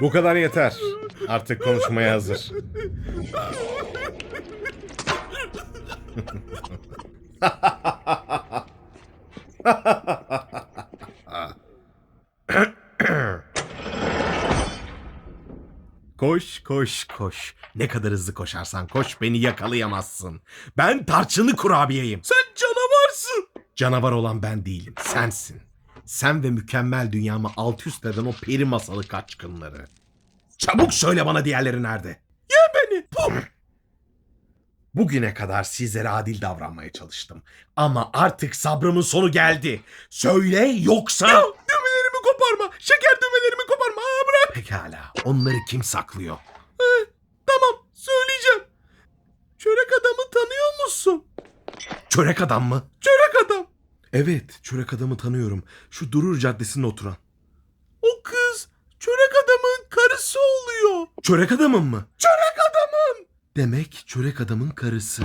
Bu kadar yeter. Artık konuşmaya hazır. Koş koş koş. Ne kadar hızlı koşarsan koş beni yakalayamazsın. Ben tarçınlı kurabiyeyim. Sen. Canavar olan ben değilim. Sensin. Sen ve mükemmel dünyamı alt üst eden o peri masalı kaçkınları. Çabuk söyle bana diğerleri nerede? Ye beni. Pum. Bugüne kadar sizlere adil davranmaya çalıştım. Ama artık sabrımın sonu geldi. Söyle yoksa... düğmelerimi koparma. Şeker düğmelerimi koparma. Aa, bırak. Pekala. Onları kim saklıyor? tamam. Söyleyeceğim. Çörek adamı tanıyor musun? Çörek adam mı? Çörek. Evet. Çörek adamı tanıyorum. Şu Durur Caddesi'nde oturan. O kız çörek adamın karısı oluyor. Çörek adamın mı? Çörek adamın. Demek çörek adamın karısı.